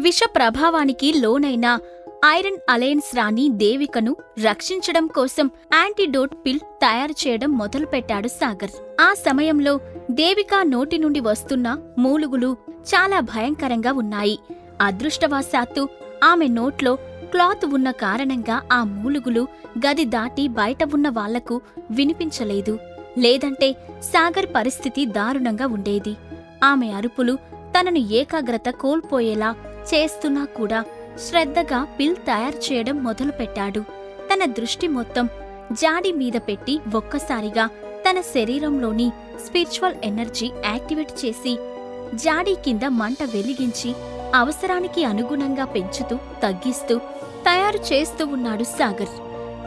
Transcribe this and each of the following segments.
విష ప్రభావానికి లోనైన ఐరన్ అలయన్స్ రాణి దేవికను రక్షించడం కోసం యాంటీడోట్ పిల్ తయారు చేయడం మొదలుపెట్టాడు సాగర్. ఆ సమయంలో దేవిక నోటి నుండి వస్తున్న మూలుగులు చాలా భయంకరంగా ఉన్నాయి. అదృష్టవశాత్తు ఆమె నోట్లో క్లాత్ ఉన్న కారణంగా ఆ మూలుగులు గది దాటి బయట ఉన్న వాళ్ళకు వినిపించలేదు. లేదంటే సాగర్ పరిస్థితి దారుణంగా ఉండేది. ఆమె అరుపులు తనను ఏకాగ్రత కోల్పోయేలా చేస్తున్నా కూడా శ్రద్ధగా పిల్ తయారు చేయడం మొదలుపెట్టాడు. తన దృష్టి మొత్తం జాడి మీద పెట్టి ఒక్కసారిగా తన శరీరంలోని స్పిరిచువల్ ఎనర్జీ యాక్టివేట్ చేసి జాడీ కింద మంట వెలిగించి అవసరానికి అనుగుణంగా పెంచుతూ తగ్గిస్తూ తయారు చేస్తూ ఉన్నాడు సాగర్.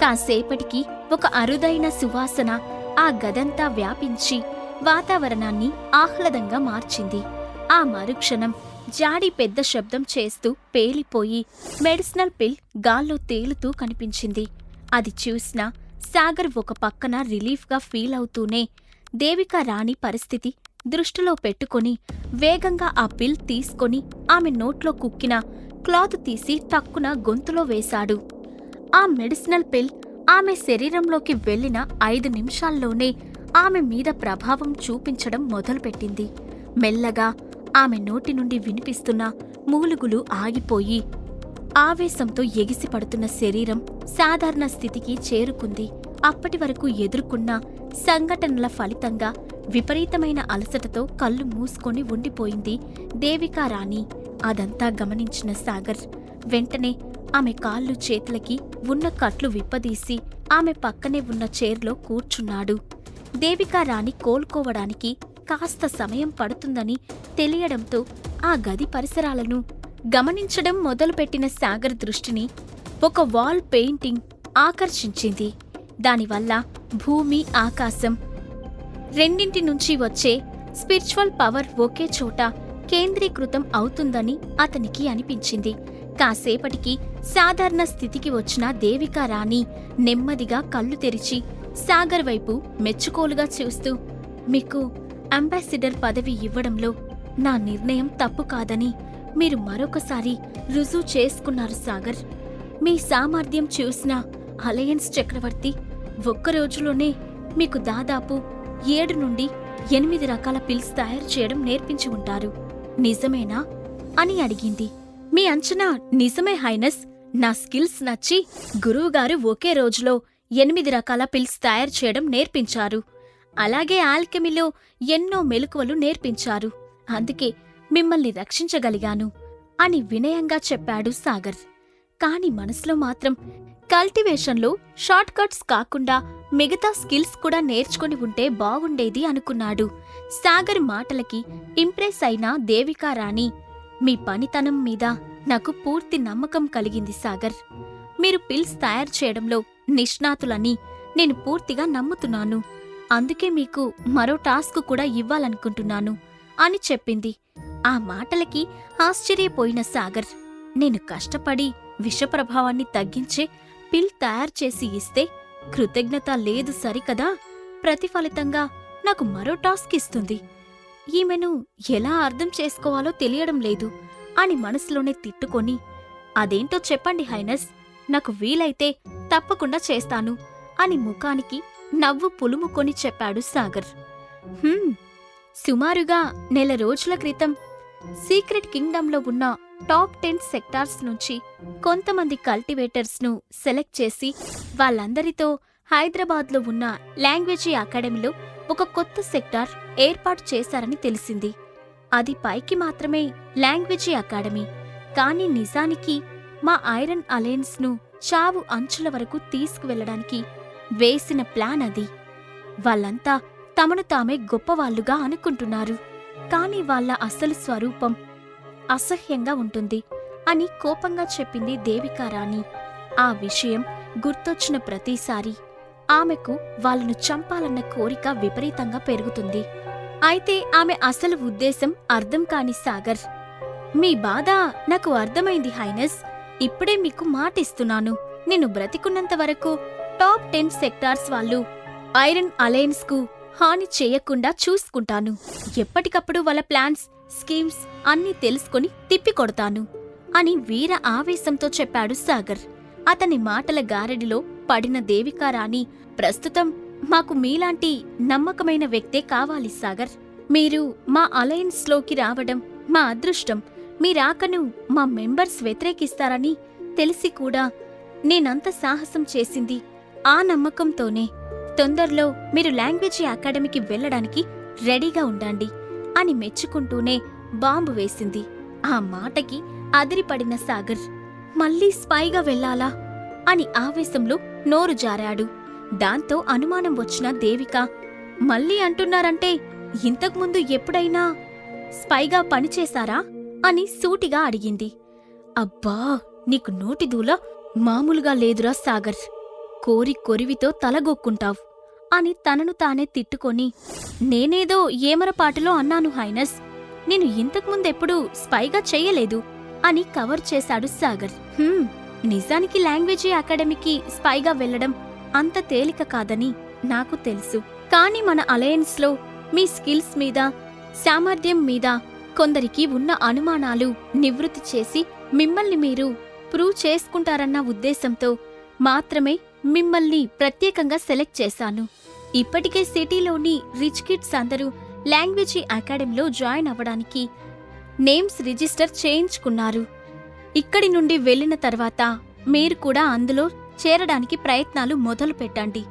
కాసేపటికి ఒక అరుదైన సువాసన ఆ గదంతా వ్యాపించి వాతావరణాన్ని ఆహ్లాదంగా మార్చింది. ఆ మరుక్షణం జాడి పెద్ద శబ్దం చేస్తూ పేలిపోయి మెడిసినల్ పిల్ గాల్లో తేలుతూ కనిపించింది. అది చూసిన సాగర్ ఒక పక్కన రిలీఫ్గా ఫీల్ అవుతూనే దేవికా రాణి పరిస్థితి దృష్టిలో పెట్టుకొని వేగంగా ఆ పిల్ తీసుకొని ఆమె నోట్లో కుక్కిన క్లాత్ తీసి తక్కున గొంతులో వేశాడు. ఆ మెడిసినల్ పిల్ ఆమె శరీరంలోకి వెళ్ళిన ఐదు నిమిషాల్లోనే ఆమె మీద ప్రభావం చూపించడం మొదలుపెట్టింది. మెల్లగా ఆమె నోటి నుండి వినిపిస్తున్న మూలుగులు ఆగిపోయి ఆవేశంతో ఎగిసిపడుతున్న శరీరం సాధారణ స్థితికి చేరుకుంది. అప్పటి వరకు ఎదుర్కొన్న సంఘటనల ఫలితంగా విపరీతమైన అలసటతో కళ్ళు మూసుకొని ఉండిపోయింది దేవికా రాణి. అదంతా గమనించిన సాగర్ వెంటనే ఆమె కాళ్ళు చేతులకి ఉన్న కట్లు విప్పదీసి ఆమె పక్కనే ఉన్న చైర్లో కూర్చున్నాడు. దేవికా రాణి కోలుకోవడానికి కాస్త సమయం పడుతుందని తెలియడంతో ఆ గది పరిసరాలను గమనించడం మొదలుపెట్టిన సాగర్ దృష్టిని ఒక వాల్ పెయింటింగ్ ఆకర్షించింది. దానివల్ల భూమి ఆకాశం రెండింటి నుంచి వచ్చే స్పిరిచువల్ పవర్ ఒకే చోట కేంద్రీకృతం అవుతుందని అతనికి అనిపించింది. కాసేపటికి సాధారణ స్థితికి వచ్చిన దేవికా రాణి నెమ్మదిగా కళ్ళు తెరిచి సాగర్ వైపు మెచ్చుకోలుగా చూస్తూ మీకు అంబాసిడర్ పదవి ఇవ్వడంలో నా నిర్ణయం తప్పు కాదని మీరు మరొకసారి రుజువు చేసుకున్నారు సాగర్. మీ సామర్థ్యం చూసిన అలయన్స్ చక్రవర్తి ఒక్క రోజులోనే మీకు దాదాపు ఏడు నుండి ఎనిమిది రకాల పిల్స్ తయారు చేయడం నేర్పించి ఉంటారు. నిజమేనా? అని అడిగింది. మీ అంచనా నిజమే హైనస్. నా స్కిల్స్ నచ్చి గురువుగారు ఒకే రోజులో ఎనిమిది రకాల పిల్స్ తయారు చేయడం నేర్పించారు. అలాగే ఆల్కెమీలో ఎన్నో మెలకువలు నేర్పించారు. అందుకే మిమ్మల్ని రక్షించగలిగాను అని వినయంగా చెప్పాడు సాగర్. కాని మనసులో మాత్రం కల్టివేషన్లో షార్ట్కట్స్ కాకుండా మిగతా స్కిల్స్ కూడా నేర్చుకుని ఉంటే బాగుండేది అనుకున్నాడు. సాగర్ మాటలకి ఇంప్రెస్ అయిన దేవికారాణి మీ పనితనం మీద నాకు పూర్తి నమ్మకం కలిగింది సాగర్. మీరు పిల్స్ తయారు చేయడంలో నిష్ణాతులని నేను పూర్తిగా నమ్ముతున్నాను. అందుకే మీకు మరో టాస్క్ కూడా ఇవ్వాలనుకుంటున్నాను అని చెప్పింది. ఆ మాటలకి ఆశ్చర్యపోయిన సాగర్ నేను కష్టపడి విషప్రభావాన్ని తగ్గించే పిల్ తయారు చేసి ఇస్తే కృతజ్ఞత లేదు సరికదా? ప్రతిఫలితంగా నాకు మరో టాస్క్ ఇస్తుంది. ఈమెను ఎలా అర్థం చేసుకోవాలో తెలియడం లేదు అని మనసులోనే తిట్టుకొని అదేంటో చెప్పండి హైనస్ నాకు వీలైతే తప్పకుండా చేస్తాను అని ముఖానికి నవ్వు పులుముకొని చెప్పాడు సాగర్. సుమారుగా నెల రోజుల క్రితం సీక్రెట్ కింగ్డమ్లో ఉన్న టాప్ టెన్ సెక్టార్స్ నుంచి కొంతమంది కల్టివేటర్స్ను సెలెక్ట్ చేసి వాళ్ళందరితో హైదరాబాద్లో ఉన్న లాంగ్వేజీ అకాడమీలో ఒక కొత్త సెక్టార్ ఏర్పాటు చేశారని తెలిసింది. అది పైకి మాత్రమే లాంగ్వేజీ అకాడమీ కానీ నిజానికి మా ఐరన్ అలయన్స్ను చావు అంచుల వరకు తీసుకువెళ్ళడానికి వేసిన ప్లాన్ అది. వాళ్ళంతా తమను తామే గొప్పవాళ్ళుగా అనుకుంటున్నారు. కాని వాళ్ళ అసలు స్వరూపం అసహ్యంగా ఉంటుంది అని కోపంగా చెప్పింది దేవికారాణి ఆ విషయం గుర్తొచ్చిన ప్రతిసారి ఆమెకు వాళ్ళను చంపాలన్న కోరిక విపరీతంగా పెరుగుతుంది. అయితే ఆమె అసలు ఉద్దేశం అర్థం కాని సాగర్ మీ బాధ నాకు అర్థమైంది హైనస్ ఇప్పుడే మీకు మాటిస్తున్నాను. నేను బ్రతికున్నంత వరకు టాప్ టెన్ సెక్టార్స్ వాళ్ళు ఐరన్ అలయన్స్కు హాని చేయకుండా చూసుకుంటాను. ఎప్పటికప్పుడు వాళ్ళ ప్లాన్స్ స్కీమ్స్ అన్నీ తెలుసుకొని తిప్పికొడతాను అని వీర ఆవేశంతో చెప్పాడు సాగర్. అతని మాటల గారడిలో పడిన దేవికారాణి ప్రస్తుతం మాకు మీలాంటి నమ్మకమైన వ్యక్తే కావాలి సాగర్. మీరు మా అలయన్స్లోకి రావడం మా అదృష్టం. మీ రాకను మా మెంబర్స్ వ్యతిరేకిస్తారని తెలిసి కూడా నేనంత సాహసం చేసింది ఆ నమ్మకంతోనే తొందరలో మీరు లాంగ్వేజ్ అకాడమీకి వెళ్ళడానికి రెడీగా ఉండండి అని మెచ్చుకుంటూనే బాంబు వేసింది. ఆ మాటకి అదిరిపడిన సాగర్ మళ్ళీ స్పైగా వెళ్ళాలా? అని ఆవేశంలో నోరు జారాడు. దాంతో అనుమానం వచ్చిన దేవిక మళ్ళీ అంటున్నారంటే ఇంతకుముందు ఎప్పుడైనా స్పైగా పనిచేశారా అని సూటిగా అడిగింది. అబ్బా నీకు నోటి దూల మామూలుగా లేదురా సాగర్. కోరి కొరివితో తలగొక్కుంటావ్ అని తనను తానే తిట్టుకొని నేనేదో ఏమరపాటులో అన్నాను హైనస్ నేను ఇంతకుముందెప్పుడూ స్పైగా చెయ్యలేదు అని కవర్ చేశాడు సాగర్. "హ్మ్, నిజానికి లాంగ్వేజీ అకాడమీకి స్పైగా వెళ్ళడం అంత తేలిక కాదని నాకు తెలుసు. కానీ మన అలయన్స్లో మీ స్కిల్స్ మీద సామర్థ్యం మీద కొందరికి ఉన్న అనుమానాలు నివృత్తి చేసి మిమ్మల్ని మీరు ప్రూవ్ చేసుకుంటారన్న ఉద్దేశంతో మాత్రమే మిమ్మల్ని ప్రత్యేకంగా సెలెక్ట్ చేశాను. ఇప్పటికే సిటీలోని రిచ్ కిడ్స్ అందరూ లాంగ్వేజీ అకాడమీలో జాయిన్ అవ్వడానికి నేమ్స్ రిజిస్టర్ చేయించుకున్నారు. ఇక్కడి నుండి వెళ్ళిన తర్వాత మీరు కూడా అందులో చేరడానికి ప్రయత్నాలు మొదలు పెట్టండి.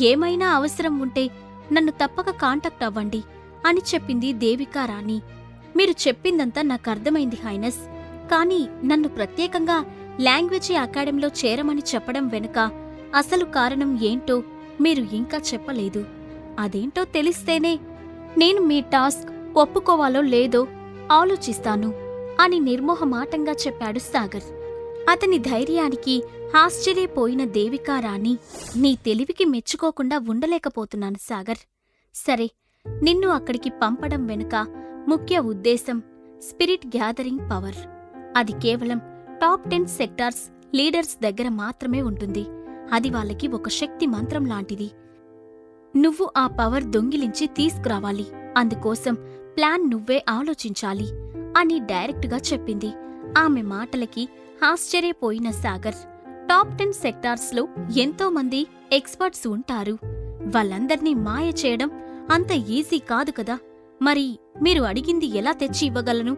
ఏమైనా అవసరం ఉంటే నన్ను తప్పక కాంటాక్ట్ అవ్వండి అని చెప్పింది దేవికా రాణి. మీరు చెప్పిందంతా నాకు అర్థమైంది హైనస్. కానీ నన్ను ప్రత్యేకంగా లాంగ్వేజీ అకాడమీలో చేరమని చెప్పడం వెనుక అసలు కారణం ఏంటో మీరు ఇంకా చెప్పలేదు. అదేంటో తెలిస్తేనే నేను మీ టాస్క్ ఒప్పుకోవాలో లేదో ఆలోచిస్తాను అని నిర్మోహమాటంగా చెప్పాడు సాగర్. అతని ధైర్యానికి ఆశ్చర్యపోయిన దేవికా రాణి నీ తెలివికి మెచ్చుకోకుండా ఉండలేకపోతున్నాను సాగర్. సరే నిన్ను అక్కడికి పంపడం వెనుక ముఖ్య ఉద్దేశం స్పిరిట్ గ్యాదరింగ్ పవర్. అది కేవలం టాప్ టెన్ సెక్టార్స్ లీడర్స్ దగ్గర మాత్రమే ఉంటుంది. అది వాళ్ళకి ఒక శక్తి మంత్రం లాంటిది. నువ్వు ఆ పవర్ దొంగిలించి తీసుకురావాలి. అందుకోసం ప్లాన్ నువ్వే ఆలోచించాలి అని డైరెక్ట్గా చెప్పింది. ఆమె మాటలకి ఆశ్చర్యపోయిన సాగర్. టాప్ టెన్ సెక్టార్స్లో ఎంతోమంది ఎక్స్పర్ట్స్ ఉంటారు. వాళ్ళందర్నీ మాయ చేయడం అంత ఈజీ కాదు కదా. మరి మీరు అడిగింది ఎలా తెచ్చి ఇవ్వగలను?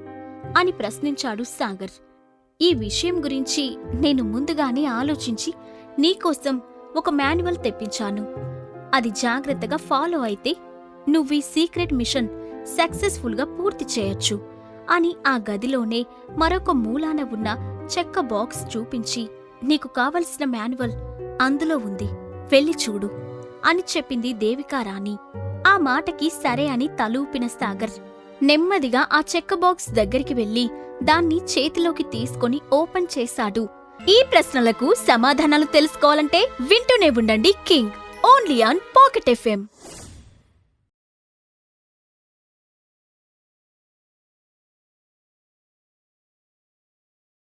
అని ప్రశ్నించాడు సాగర్. ఈ విషయం గురించి నేను ముందుగానే ఆలోచించి నీకోసం ఒక మాన్యువల్ తెప్పించాను. అది జాగ్రత్తగా ఫాలో అయితే నువ్వీ సీక్రెట్ మిషన్ సక్సెస్ఫుల్గా పూర్తి చేయొచ్చు. అని ఆ గదిలోనే మరొక మూలాన ఉన్న చెక్క బాక్స్ చూపించి నీకు కావలసిన మాన్యువల్ అందులో ఉంది. వెళ్ళి చూడు అని చెప్పింది దేవికారాణి ఆ మాటకి సరే అని తలూపిన సాగర్ నెమ్మదిగా ఆ చెక్క బాక్స్ దగ్గరికి వెళ్ళి దాన్ని చేతిలోకి తీసుకొని ఓపెన్ చేశాడు. ఈ ప్రశ్నలకు సమాధానాలు తెలుసుకోవాలంటే వింటూనే ఉండండి king only on Pocket FM.